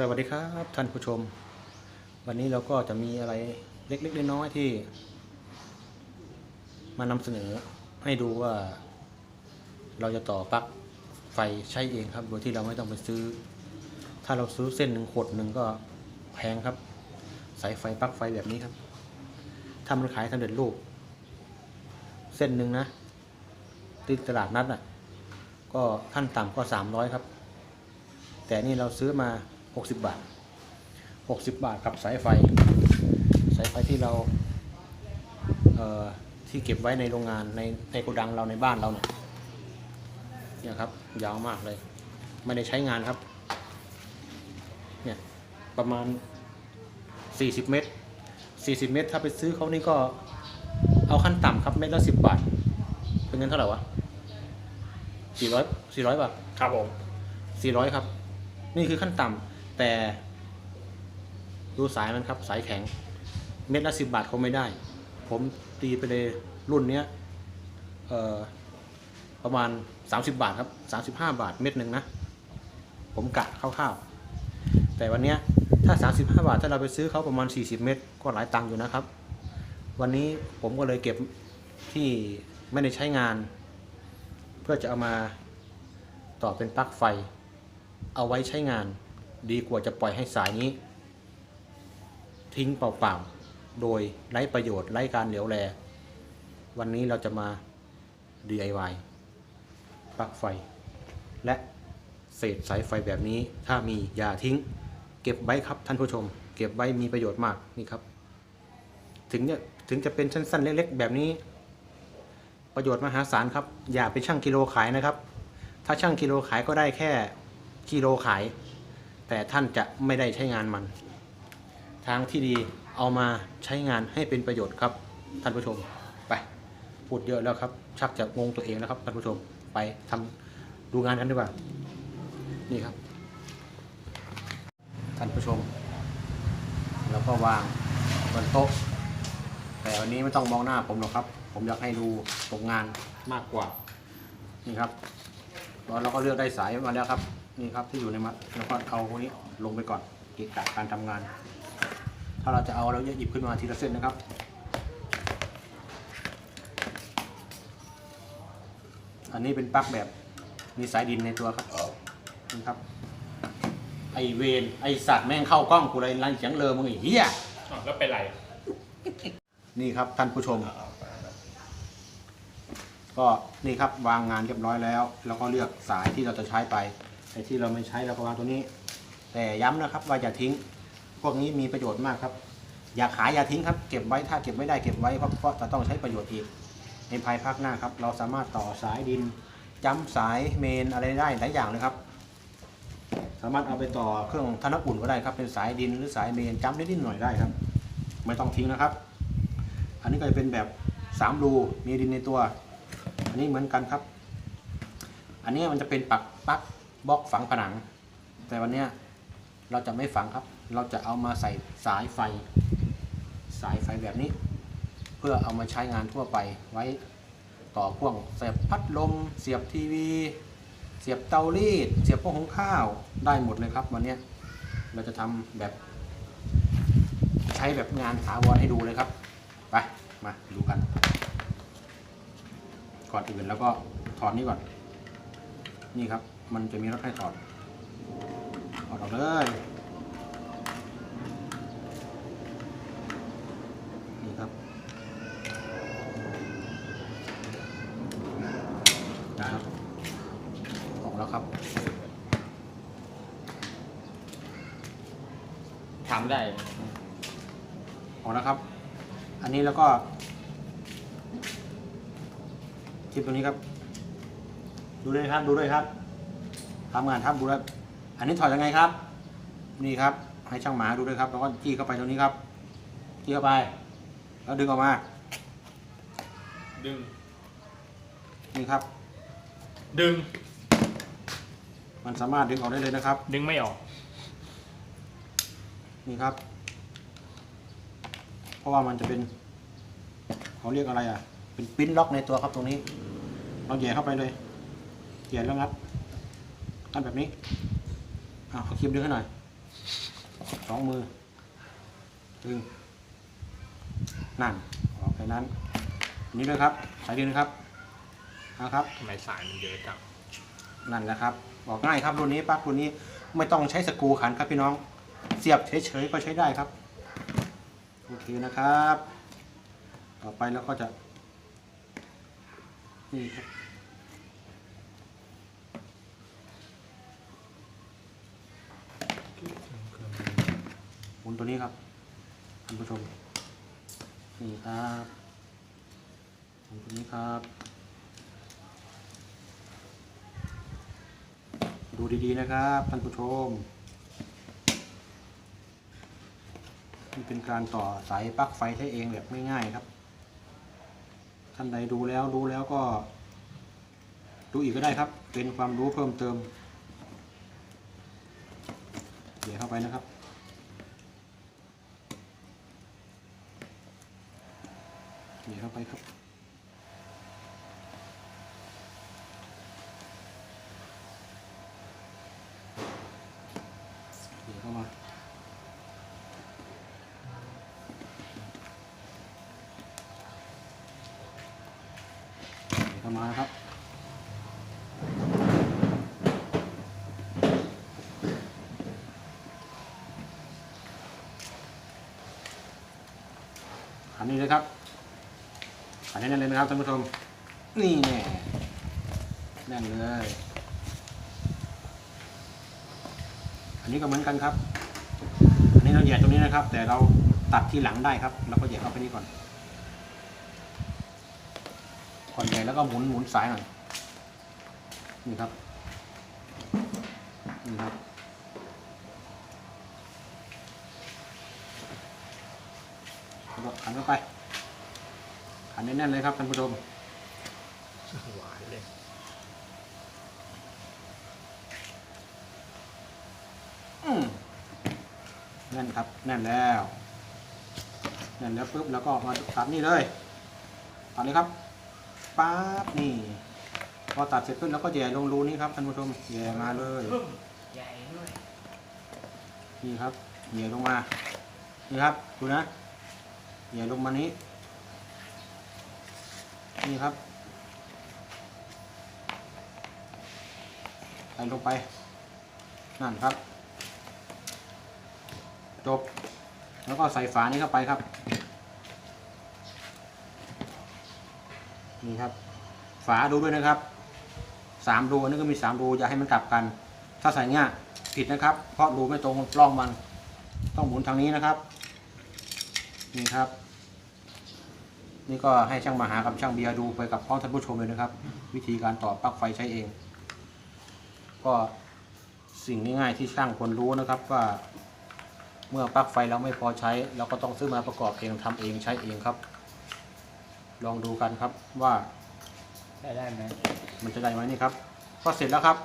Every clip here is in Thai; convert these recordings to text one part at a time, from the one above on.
สวัสดีครับท่านผู้ชม วันนี้เราก็จะมีอะไรเล็กๆน้อยๆที่ มานำเสนอให้ดูว่า เราจะต่อปลั๊กไฟใช้เองครับโดยที่เราไม่ต้องไปซื้อ ถ้าเราซื้อเส้นหนึ่งขดหนึ่งก็แพงครับ สายไฟปลั๊กไฟแบบนี้ครับถ้ามันขายสำเร็จรูป เส้นหนึ่งนะติดตลาดนัดอะ ก็ขั้นต่ำก็สามร้อยครับ แต่นี่เราซื้อมา 60 บาท 60 บาทกับสายไฟ สายไฟที่เราเอ่อที่เก็บไว้ในโรงงานในในโกดังเราในบ้านเราเนี่ยเนี่ยครับยาวมากเลย ไม่ได้ใช้งานครับเนี่ยประมาณ 40 เมตร 40 เมตร ถ้าไปซื้อเขานี่ก็เอาขั้นต่ำครับเมตรละ10 บาท เป็นเงินเท่าไหร่วะ400 400บาทครับผม400 ครับ นี่คือขั้นต่ำ แต่ดูสายมันครับสายแข็ง เม็ดละ10บบาทเขาไม่ได้ ผมตีไปเลยรุ่นเนี้ยประมาณ 30 บาทครับ 35 บาทเม็ดหนึ่งนะ ผมกะคร่าวๆ แต่วันเนี้ยถ้า 35 บาทถ้าเราไปซื้อเขาประมาณ 40 เม็ดก็หลายตังค์อยู่นะครับ วันนี้ผมก็เลยเก็บที่ไม่ได้ใช้งาน เพื่อจะเอามาต่อเป็นปลั๊กไฟ เอาไว้ใช้งาน ดีกว่าจะปล่อยให้สายนี้ ทิ้งเปล่าๆ โดยไร้ประโยชน์ไร้การเหลียวแล วันนี้เราจะมา DIY ปลั๊กไฟ และเศษสายไฟแบบนี้ถ้ามีอย่าทิ้ง เก็บไว้ครับท่านผู้ชม เก็บไว้มีประโยชน์มากนี่ครับ ถึงเนี่ยถึงจะเป็นสั้นๆ เล็ก ๆ แบบนี้ ประโยชน์มหาศาลครับ อย่าไปชั่งกิโลขายนะครับ ถ้าชั่งกิโลขายก็ได้แค่กิโลขาย แต่ท่านจะไม่ได้ใช้งานมัน ทางที่ดีเอามาใช้งานให้เป็นประโยชน์ครับ ท่านผู้ชมไปพูดเยอะแล้วครับ ชักจะงงตัวเองแล้วครับท่านผู้ชมไปทำดูงานกันดีกว่า นี่ครับ ท่านผู้ชม แล้วก็วางบนโต๊ะแต่วันนี้ไม่ต้องมองหน้าผมหรอกครับ ผมอยากให้ดูตรงงานมากกว่า นี่ครับ แล้วเราก็เลือกได้สายมาแล้วครับ นี่ครับที่อยู่ในมัดแล้วก็เอาพวกนี้ลงไปก่อนเกะกะการทำงาน ถ้าเราจะเอาเราจะหยิบขึ้นมาทีละเส้นนะครับอันนี้เป็นปลั๊กแบบมีสายดินในตัวครับนี่ครับ ไอเวนไอสัตว์แม่งเข้ากล้องกูเลยรันเสียงเลอมึงไอ้เหี้ยอ้าวแล้วเป็นไร นี่ครับท่านผู้ชม ก็นี่ครับวางงานเรียบร้อยแล้ว แล้วก็เลือกสายที่เราจะใช้ไปไอ้ที่เราไม่ใช้เราก็วางตัวนี้ แต่ย้ำนะครับ ว่าอย่าทิ้ง พวกนี้มีประโยชน์มากครับ อย่าขายอย่าทิ้งครับ เก็บไว้ถ้าเก็บไม่ได้เก็บไว้เพราะเพราะจะต้องใช้ประโยชน์อีก ในภายภาคหน้าครับ เราสามารถต่อสายดินจ้ำสายเมนอะไรได้หลายอย่างเลยครับ สามารถเอาไปต่อเครื่องทน้ำอุ่นก็ได้ครับ เป็นสายดินหรือสายเมนจ้ำนิดๆหน่อยได้ครับ ไม่ต้องทิ้งนะครับ อันนี้ก็จะเป็นแบบ3รูมีดินในตัว อันนี้เหมือนกันครับ อันนี้มันจะเป็นปักปัก บล็อกฝังผนัง แต่วันนี้เราจะไม่ฝังครับ เราจะเอามาใส่สายไฟ สายไฟแบบนี้ เพื่อเอามาใช้งานทั่วไปไว้ต่อพ่วงเสียบพัดลม เสียบทีวี เสียบเตารีด เสียบพวกหุงข้าวได้หมดเลยครับ วันนี้เราจะทำแบบใช้แบบงานถาวรให้ดูเลยครับ ไป มาดูกัน ก่อนอื่นแล้วก็ถอดนี่ก่อน นี่ครับ มันจะมีรถให้ถอดถอดออกเลยนี่ครับนะครับออกแล้วครับถามได้ออกแล้วครับ อันนี้แล้วก็ทิปตรงนี้ครับ ดูด้วยครับ ดูด้วยครับ ทำงานทำดูด้วยอันนี้ถอดยังไงครับ นี่ครับ ให้ช่างหมาดูด้วยครับ แล้วก็จี้เข้าไปตรงนี้ครับจี้เข้าไป แล้วดึงออกมา ดึง นี่ครับ ดึง มันสามารถดึงออกได้เลยนะครับ ดึงไม่ออก นี่ครับ เพราะว่ามันจะเป็นเขาเรียกอะไรอะ เป็นปริ้นล็อกในตัวครับตรงนี้ เราแหย่เข้าไปเลยแหย่แล้วงัด งัดแบบนี้อะเอาครีมดึงให้หน่อยสองมือดึงนั่นออกไปนั้นอันนี้ด้วยครับ สายดินครับนะครับทำไมสายมันเยอะจังนั่นแหละครับบอกง่ายครับรุ่นนี้ปลั๊กรุ่นนี้ไม่ต้องใช้สกรูขันครับพี่น้อง เสียบเฉยๆก็ใช้ได้ครับโอเคนะครับ ต่อไปแล้วก็จะนี่ครับห มุนตัวนี้ครับท่านผู้ชม นี่ครับหมุนตัวนี้ครับ ดูดีๆนะครับท่านผู้ชมนี่เป็นการต่อสายปลั๊กไฟใช้เองแบบง่ายๆครับ ท่านใดดูแล้วรู้แล้วก็ ดูอีกก็ได้ครับ เป็นความรู้เพิ่มเติมเดี๋ยวเข้าไปนะครับ เดี๋ยวเข้าไปครับ เดี๋ยวเข้ามาเดี๋ยวเข้ามาครับอันนี้เลยครับ อันนี้นั่นเลยนะครับท่านผู้ชม นี่แน่แน่นเลย อันนี้ก็เหมือนกันครับ อันนี้เราแหย่ตรงนี้นะครับ แต่เราตัดที่หลังได้ครับเราก็แหย่เข้าไปนี่ก่อนก่อนแหย่แล้วก็หมุนหมุนสายหน่อย นี่ครับ นี่ครับแล้วก็ขันเข้าไป ขันแน่นๆเลยครับท่านผู้ชมหวานเลยอืมแน่นครับ แน่นแล้วแน่นแล้วปุ๊บแล้วก็มาตัดนี่เลยตัดเลยครับป๊าบนี่พอตัดเสร็จปุ๊บแล้วก็แย่ลงรูนี้ครับท่านผู้ชมแย่มาเลยใหญ่ด้วยนี่ครับแย่ลงมานี่ครับดูนะแย่ลงมานี้ นี่ครับใส่ลงไป นั่นครับ จบ แล้วก็ใส่ฝานี้เข้าไปครับ นี่ครับ ฝาดูด้วยนะครับสามรูอันนี้ก็มีสามรูอย่าให้มันกลับกัน ถ้าใส่เงี้ยผิดนะครับ เพราะรูไม่ตรงร่องมัน ต้องหมุนทางนี้นะครับ นี่ครับ นี่ก็ให้ช่างมาหากับช่างเบียร์ดูไปกับพ้องท่านผู้ชมเลยนะครับ วิธีการต่อปลั๊กไฟใช้เอง ก็สิ่งง่ายๆที่ช่างควรรู้นะครับว่า เมื่อปลั๊กไฟเราไม่พอใช้เราก็ต้องซื้อมาประกอบเองทำเองใช้เองครับ ลองดูกันครับว่าได้ได้ไหมมันจะได้ไหมนี่ครับ ก็เสร็จแล้วครับ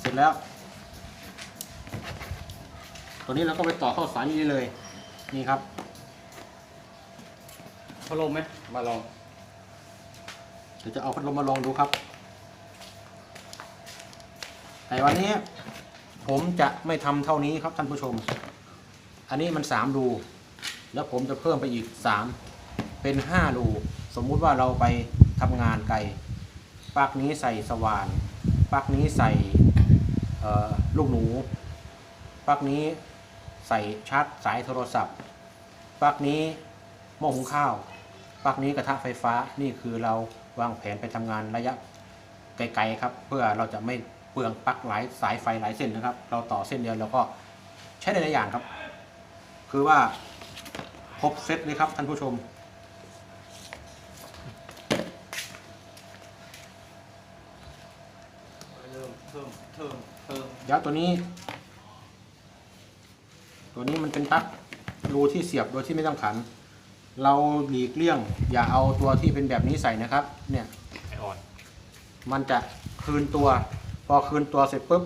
เสร็จแล้ว ตัวนี้เราก็ไปต่อเข้าสายนี้เลยนี่ครับ พัดลมไหมมาลอง เดี๋ยวจะเอาพัดลมมาลองดูครับแต่วันนี้ผมจะไม่ทำเท่านี้ครับท่านผู้ชม อันนี้มันสามรู แล้วผมจะเพิ่มไปอีกสามเป็นห้ารูสมมุติว่าเราไปทำงานไกลปักนี้ใส่สว่านปักนี้ใส่ลูกหนูปลั๊กนี้ใส่ชาร์จสายโทรศัพท์ปลั๊กนี้หม้อหุงข้าว ปลั๊กนี้กระทะไฟฟ้านี่คือเราวางแผนไปทำงานระยะไกลๆครับ เพื่อเราจะไม่เปลืองปลั๊กหลายสายไฟหลายเส้นนะครับ เราต่อเส้นเดียวเราก็ใช้ได้หลายอย่างครับ คือว่าครบเซตเลยครับท่านผู้ชมเริ่มเพิ่มเพิ่มเพิ่มเดี๋ยวตัวนี้ ตัวนี้มันเป็นปลั๊กรูที่เสียบโดยที่ไม่ต้องขัน เราหลีกเลี่ยง อย่าเอาตัวที่เป็นแบบนี้ใส่นะครับ เนี่ยไอออนมันจะคืนตัว พอคืนตัวเสร็จปุ๊บ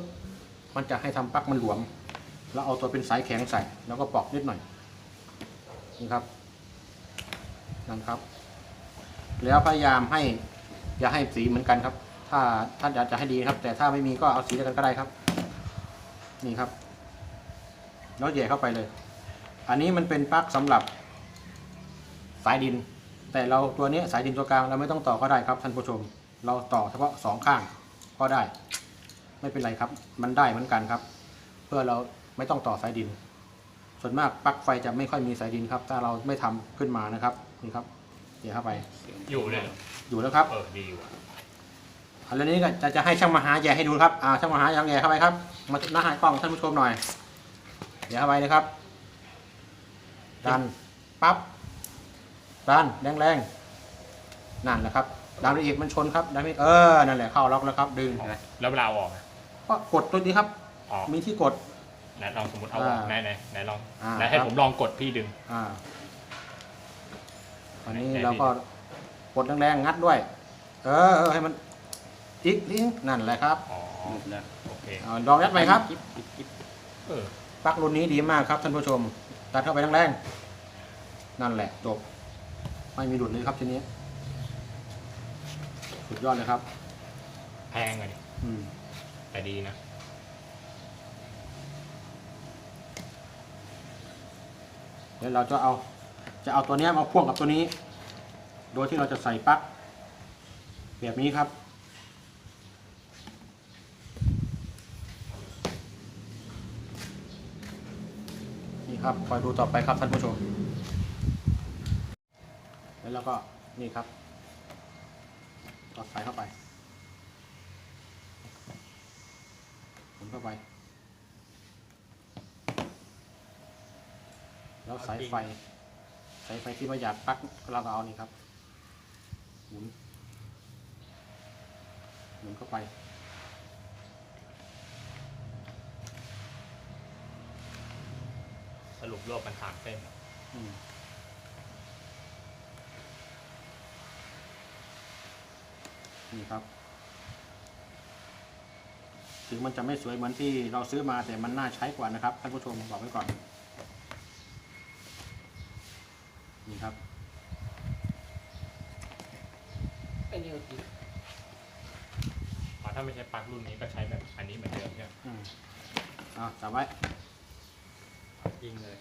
มันจะให้ทำปลั๊กมันหลวม แล้วเอาตัวเป็นสายแข็งใส่ แล้วก็ปอกนิดหน่อยนี่ครับนั่นครับ แล้วพยายามให้ อย่าให้สีเหมือนกันครับ ถ้าท่านอยากจะให้ดีครับ แต่ถ้าไม่มีก็เอาสีเดียวกันก็ได้ครับ นี่ครับ แล้วแย่เข้าไปเลย อันนี้มันเป็นปลั๊กสำหรับสายดิน แต่เราตัวนี้สายดินตัวกลางเราไม่ต้องต่อก็ได้ครับท่านผู้ชม เราต่อเฉพาะสองข้างก็ได้ ไม่เป็นไรครับ มันได้เหมือนกันครับ เพื่อเราไม่ต้องต่อสายดิน ส่วนมากปลั๊กไฟจะไม่ค่อยมีสายดินครับ ถ้าเราไม่ทำขึ้นมานะครับนี่ครับเดี๋ยวเข้าไปอยู่เลยเหรออยู่แล้วครับเออดีว่ะอันนี้ก็จะจะให้ช่างมาหาแย่ให้ดูครับอ่าช่างมาหายังแย่เข้าไปครับ มาหน้าหากล้องท่านผู้ชมหน่อยแย่เข้าไปเลยครับดันปั๊บ ดันแรงแรงๆนั่นแหละครับดันไปอีกมันชนครับดันไปเออนั่นแหละเข้าล็อกแล้วครับ ดึงแล้วเวลาเอาออกอะก็กดตัวนี้ครับ ออกมีที่กด ไหนลองสมมติเอาออกอ่าไหนไหนไหนลองอ่าไหนให้ครับ ผมลองกดพี่ดึง อ่าอันนี้ไหนๆ เราก็กดแรงๆงัดด้วย เออเออให้มันอีกนิดนั่นแหละครับอ๋อหลุดแล้วโอเคเอาลองยัดไปครับ กิ๊บกิ๊บกิ๊บเออปลั๊กรุ่นนี้ดีมากครับท่านผู้ชม ตัดเข้าไปแรงๆนั่นแหละจบ ไม่มีหลุดเลยครับทีนี้สุดยอดเลยครับ แพงอะดิอืมแต่ดีนะ เดี๋ยวเราจะเอา จะเอาตัวเนี้ยมาพ่วงกับตัวนี้ โดยที่เราจะใส่ปลั๊กแบบนี้ครับนี่ครับคอยดูต่อไปครับท่านผู้ชม แล้วเราก็นี่ครับก็ใส่เข้าไปหมุนเข้าไป แล้วสายไฟสายไฟที่ประหยัดปลั๊กเราก็เอานี่ครับหมุนหมุนเข้าไปสรุปรวบมันสามเส้นอืม นี่ครับ ถึงมันจะไม่สวยเหมือนที่เราซื้อมาแต่มันน่าใช้กว่านะครับท่านผู้ชมบอกไว้ก่อน นี่ครับไอ้นี่ก็กิ๊บอ๋อถ้าไม่ใช่ปลั๊กรุ่นนี้ก็ใช้แบบอันนี้เหมือนเดิมใช่ไหมอืมอ่าจับไว้ยิงเลย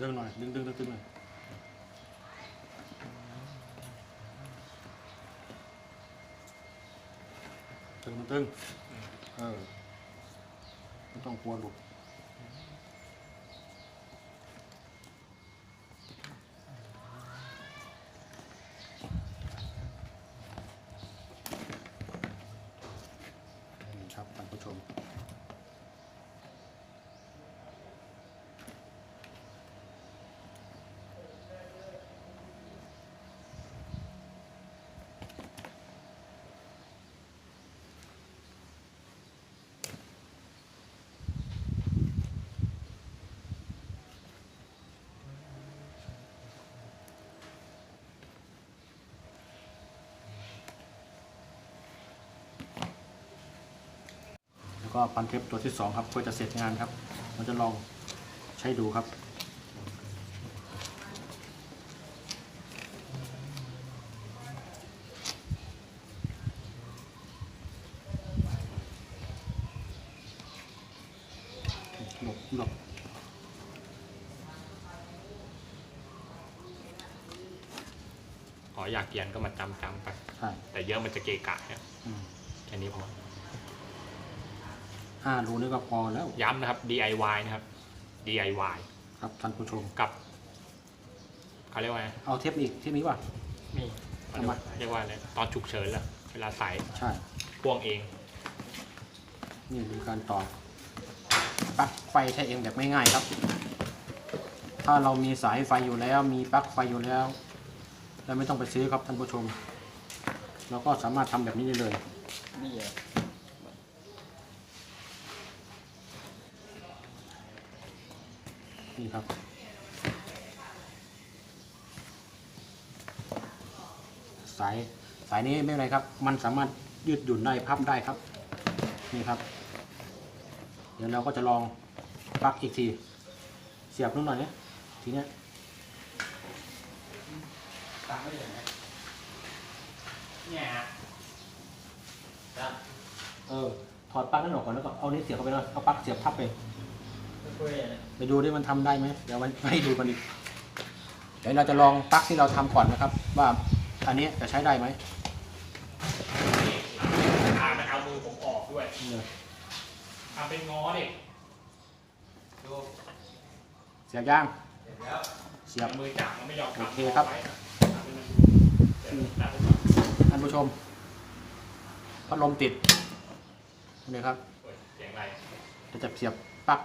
ดึงหน่อย ดึงดึงดึงดึงหน่อย ตึงมันตึงเออไม่ต้องกลัวหลุดนี่ครับท่านผู้ชม แล้ว ก็พันเทปตัวที่สองครับเพื่อจะเสร็จงานครับเราจะลองใช้ดูครับหลบหลบอ๋ออยากเกียนก็มาจำจำๆไป ใช่แต่เยอะมันจะเกะกะเนี่ยอืม แค่นี้พอ ห้ารูนี่ก็พอแล้ว ย้ำนะครับ DIY นะครับ DIY ครับท่านผู้ชม กับเขาเรียกว่าไงเอาเทปอีกเทปนี้ป่ะ นี่เขาเรียกว่าเรียกว่าอะไรตอนฉุกเฉินแหละเวลาใส่ใช่ พ่วงเอง นี่คือการต่อปลั๊กไฟใช้เองแบบง่ายๆครับ ถ้าเรามีสายไฟอยู่แล้ว มีปลั๊กไฟอยู่แล้วเราไม่ต้องไปซื้อครับท่านผู้ชม เราก็สามารถทำแบบนี้ได้เลย นี่อะ นี่ ครับ สายสายนี้ไม่เป็นไรครับ มันสามารถยืดหยุ่นได้พับได้ครับ นี่ครับ เดี๋ยวเราก็จะลองปลั๊กอีกที เสียบนู่นหน่อยเนี่ยทีเนี้ยตามไม่ได้ไหมเนี่ยครับเออถอดปลั๊กนั่นออกก่อนแล้วก็เอานี้เสียบเข้าไปแล้วเอาปลั๊กเสียบทับไป ช่วยอะไรไปดูดิมันทำได้ไหมเดี๋ยวมันให้ดูกันอีกเดี๋ยวเราจะลองปลั๊กที่เราทำก่อนนะครับ ว่าอันนี้จะใช้ได้ไหมอ่ามันเอามือผมออกด้วยเนี่ยทำเป็นง้อดิดูเสียบย่างเสร็จแล้วเสียบ มือจับมันไม่ยอมโอเคครับทำให้มันดูเดี๋ยวตัดไปก่อนท่านผู้ชมพัดลมติดนี่ครับเฮ้ยเสียงอะไรเราจะเสียบปลั๊ก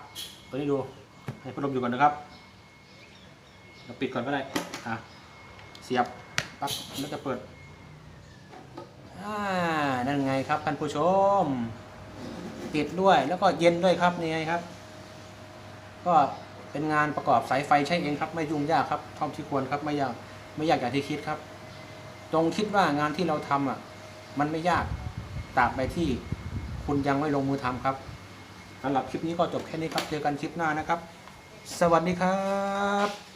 ตัวนี้ดู ให้พัดลมอยู่ก่อนนะครับเราปิดก่อนก็ได้อะเสียบปลั๊กแล้วจะเปิดอ่านั่นไงครับท่านผู้ชมติดด้วยแล้วก็เย็นด้วยครับนี่ไงครับ ก็เป็นงานประกอบสายไฟใช้เองครับ ไม่ยุ่งยากครับเท่าที่ควรครับไม่ยากไม่ยากอย่างที่คิดครับ จงคิดว่างานที่เราทำอะ มันไม่ยากตราบใดที่คุณยังไม่ลงมือทำครับ สำหรับคลิปนี้ก็จบแค่นี้ครับ เจอกันคลิปหน้านะครับ สวัสดีครับ